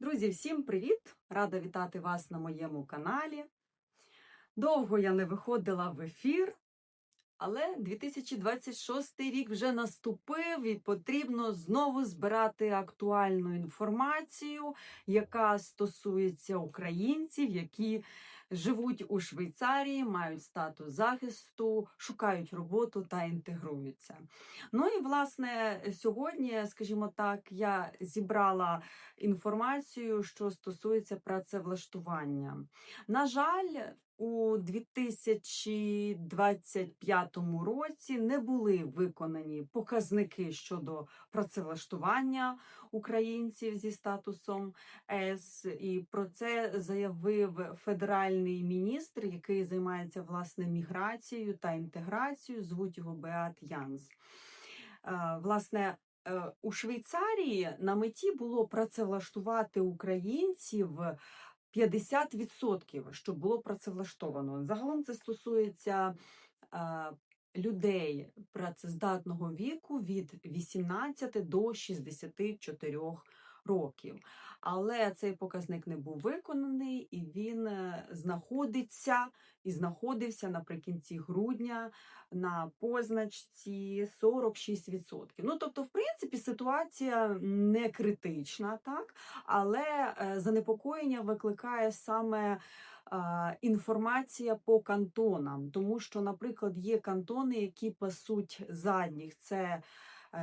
Друзі, всім привіт! Рада вітати вас на моєму каналі. Довго я не виходила в ефір, але 2026 рік вже наступив і потрібно знову збирати актуальну інформацію, яка стосується українців, які живуть у Швейцарії, мають статус захисту, шукають роботу та інтегруються. Ну і власне сьогодні, скажімо так, я зібрала інформацію, що стосується працевлаштування. На жаль, у 2025 році не були виконані показники щодо працевлаштування українців зі статусом С. І про це заявив федеральний міністр, який займається власне міграцією та інтеграцією. Звуть його Беат Янс. Е, Власне, е, у Швейцарії на меті було працевлаштувати українців 50%, щоб було працевлаштовано. Загалом це стосується е, людей працездатного віку від 18 до 64 років. Але цей показник не був виконаний, і він е, знаходиться і знаходився наприкінці грудня на позначці 46%. Ну тобто, в принципі, ситуація не критична, так але е, занепокоєння викликає саме е, інформація по кантонам, тому що, наприклад, є кантони, які пасуть задніх. Це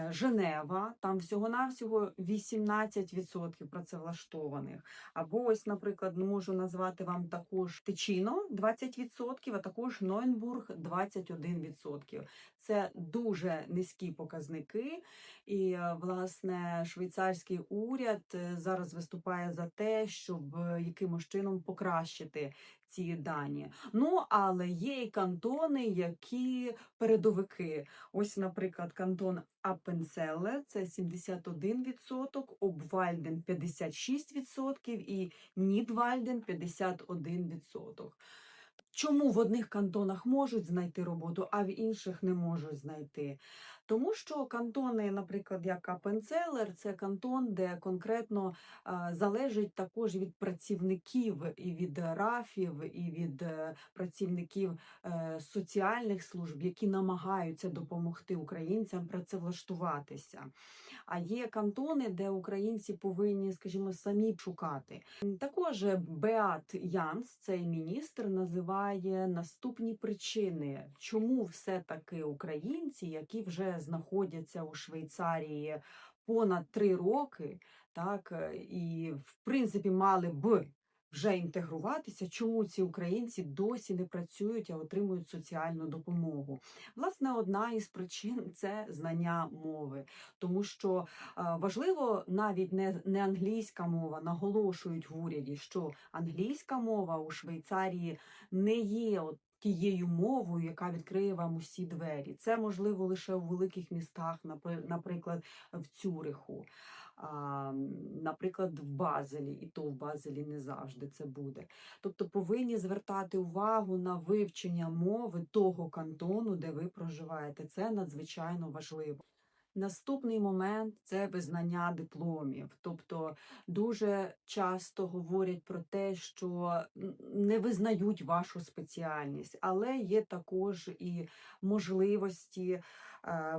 Женева, там всього-навсього 18% працевлаштованих. Або ось, наприклад, можу назвати вам також Тичино 20%, а також Нойнбург 21%. Це дуже низькі показники. І, е, власне, швейцарський уряд е, зараз виступає за те, щоб е, якимось чином покращити ці дані. Ну, але є і кантони, які передовики. Ось, наприклад, кантон Аппенцелле – це 71%, Обвальден 56% і Нідвальден 51%. Чому в одних кантонах можуть знайти роботу, а в інших не можуть знайти? Тому що кантони, наприклад, як Апенцелер, це кантон, де конкретно залежить також від працівників і від рафів, і від е, працівників е, соціальних служб, які намагаються допомогти українцям працевлаштуватися. А є кантони, де українці повинні, скажімо, самі шукати. Також Беат Янс, цей міністр, називає наступні причини, чому все-таки українці, які вже знаходяться у Швейцарії понад три роки, так і в принципі мали б вже інтегруватися, чому ці українці досі не працюють, а отримують соціальну допомогу. Власне, одна із причин це знання мови, тому що е, важливо навіть не, не англійська мова, наголошують в уряді, що англійська мова у Швейцарії не є тією мовою, яка відкриє вам усі двері. Це можливо лише у великих містах, наприклад, в Цюриху, наприклад, в Базелі, і то в Базелі не завжди це буде. Тобто повинні звертати увагу на вивчення мови того кантону, де ви проживаєте. Це надзвичайно важливо. Наступний момент це визнання дипломів. Тобто дуже часто говорять про те, що не визнають вашу спеціальність, але є також і можливості е,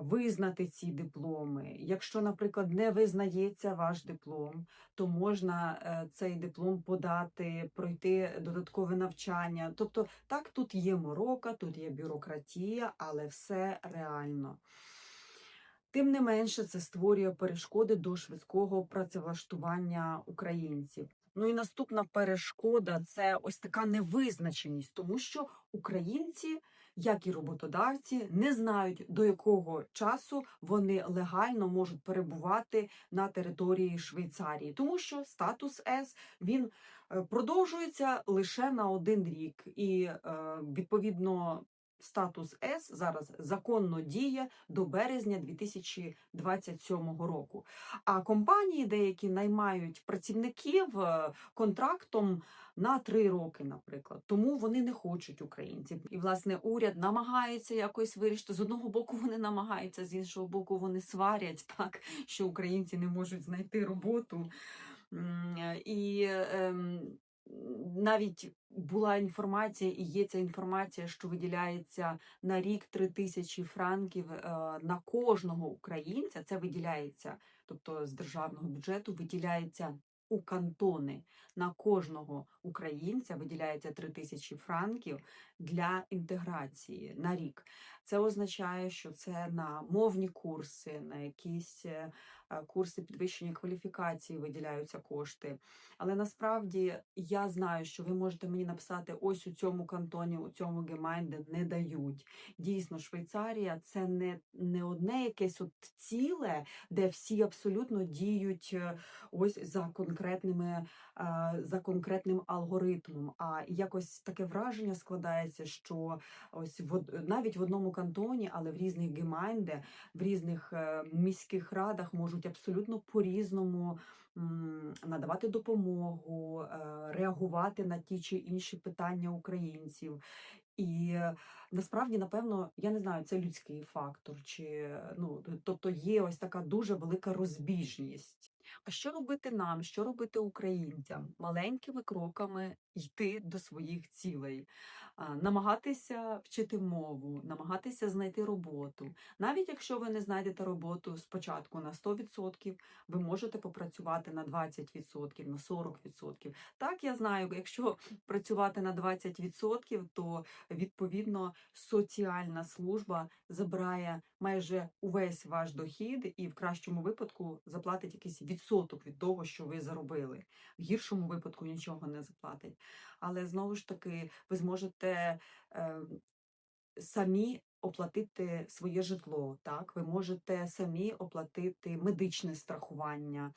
визнати ці дипломи. Якщо, наприклад, не визнається ваш диплом, то можна е, цей диплом подати, пройти додаткове навчання. Тобто, так, тут є морока, тут є бюрократія, але все реально. Тим не менше, це створює перешкоди до швидкого працевлаштування українців. Ну і наступна перешкода це ось така невизначеність, тому що українці, як і роботодавці, не знають до якого часу вони легально можуть перебувати на території Швейцарії, тому що статус С він е, продовжується лише на один рік, і е, відповідно статус С зараз законно діє до березня 2027 року. А компанії деякі наймають працівників е, контрактом на три роки, наприклад. Тому вони не хочуть українців. І власне уряд намагається якось вирішити. З одного боку вони намагаються, з іншого боку, вони сварять так, що українці не можуть знайти роботу. І ем, навіть була інформація, і є ця інформація, що виділяється на рік 3 тисячі франків е, на кожного українця. Це виділяється, тобто з державного бюджету виділяється у кантони. На кожного українця виділяється 3 тисячі франків для інтеграції на рік. Це означає, що це на мовні курси, на якісь е, курси підвищення кваліфікації виділяються кошти. Але насправді я знаю, що ви можете мені написати ось у цьому кантоні, у цьому гемайнде не дають. Дійсно, Швейцарія це не, не одне якесь от ціле, де всі абсолютно діють е, ось за конкретними е, за конкретним алгоритмом. А якось таке враження складається, що ось в навіть в одному кантоні, але в різних гемайнде, в різних е, міських радах можуть абсолютно по-різному надавати допомогу, е, реагувати на ті чи інші питання українців. І е, насправді, напевно, я не знаю, це людський фактор, чи ну, тобто є ось така дуже велика розбіжність. А що робити нам, що робити українцям? Маленькими кроками йти до своїх цілей, намагатися вчити мову, намагатися знайти роботу. Навіть якщо ви не знайдете роботу спочатку на 100%, ви можете попрацювати на 20%, на 40%. Так, я знаю, якщо працювати на 20%, то відповідно соціальна служба забирає майже увесь ваш дохід і в кращому випадку заплатить якийсь відсоток від того, що ви заробили. В гіршому випадку нічого не заплатить. Але знову ж таки, ви зможете е, самі оплатити своє житло. Так, ви можете самі оплатити медичне страхування.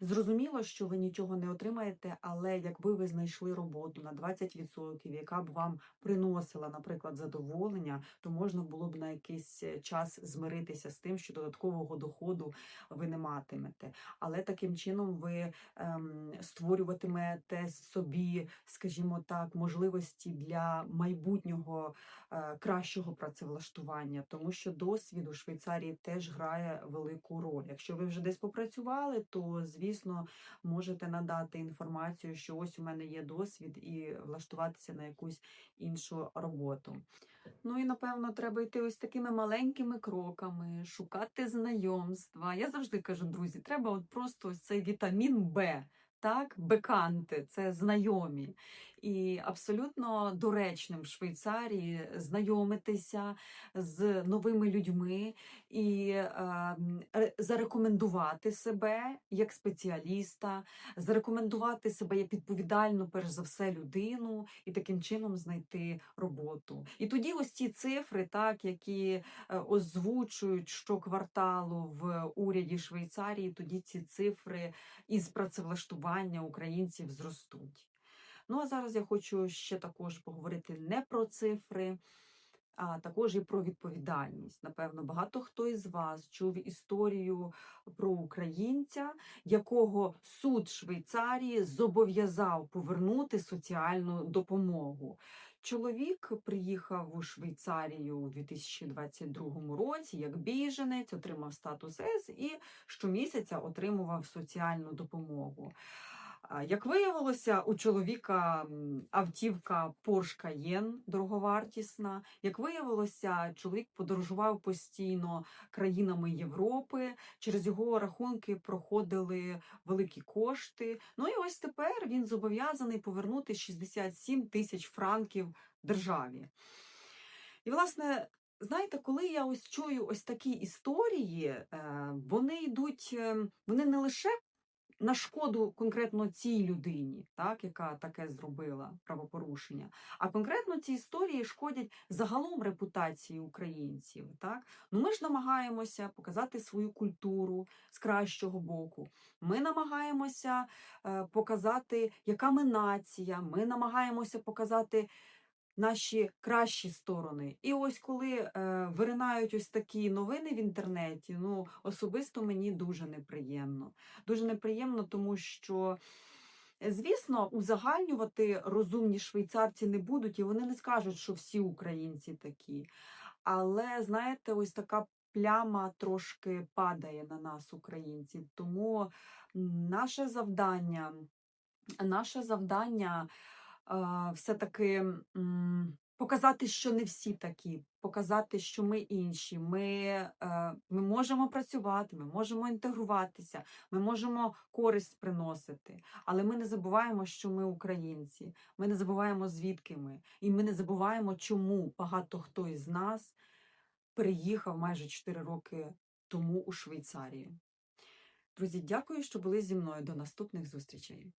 Зрозуміло, що ви нічого не отримаєте, але якби ви знайшли роботу на 20%, яка б вам приносила, наприклад, задоволення, то можна було б на якийсь е, час змиритися з тим, що додаткового доходу ви не матимете. Але таким чином ви ем, створюватимете собі, скажімо так, можливості для майбутнього е, кращого працевлаштування, тому що досвід у Швейцарії теж грає велику роль. Якщо ви вже десь попрацювали, то звісно можете надати інформацію, що ось у мене є досвід, і влаштуватися на якусь іншу роботу. Ну і напевно треба йти ось такими маленькими кроками, шукати знайомства. Я завжди кажу, друзі, треба от просто ось цей вітамін Б. Так, беканти, це знайомі. І абсолютно доречним в Швейцарії знайомитися з новими людьми і е, зарекомендувати себе як спеціаліста, зарекомендувати себе як відповідальну, перш за все, людину, і таким чином знайти роботу. І тоді ось ці цифри, так, які е, озвучують щокварталу в уряді Швейцарії, тоді ці цифри із працевлаштування українців зростуть. Ну а зараз я хочу ще також поговорити не про цифри, а також і про відповідальність. Напевно, багато хто із вас чув історію про українця, якого суд Швейцарії зобов'язав повернути соціальну допомогу. Чоловік приїхав у Швейцарію у 2022 році як біженець, отримав статус С і щомісяця отримував соціальну допомогу. Як виявилося, у чоловіка автівка Porsche Cayenne дороговартісна. Як виявилося, чоловік подорожував постійно країнами Європи. Через його рахунки проходили великі кошти. Ну і ось тепер він зобов'язаний повернути 67 тисяч франків державі. І, власне, знаєте, коли я ось чую ось такі історії, е, вони йдуть, е, вони не лише на шкоду конкретно цій людині, так, яка таке зробила правопорушення, а конкретно ці історії шкодять загалом репутації українців. Так? Ну, ми ж намагаємося показати свою культуру з кращого боку. Ми намагаємося е, показати, яка ми нація. Ми намагаємося показати наші кращі сторони. І ось коли е, виринають ось такі новини в інтернеті, ну особисто мені дуже неприємно. Дуже неприємно, тому що. е, Звісно, узагальнювати розумні швейцарці не будуть, і вони не скажуть, що всі українці такі. Але знаєте, ось така пляма трошки падає на нас, українців. Тому наше завдання, наше завдання все-таки показати, що не всі такі, показати, що ми інші. Ми, е, ми можемо працювати, ми можемо інтегруватися, ми можемо користь приносити, але ми не забуваємо, що ми українці. Ми не забуваємо, звідки ми, і ми не забуваємо, чому багато хто із нас переїхав майже 4 роки тому у Швейцарію. Друзі, дякую, що були зі мною. До наступних зустрічей.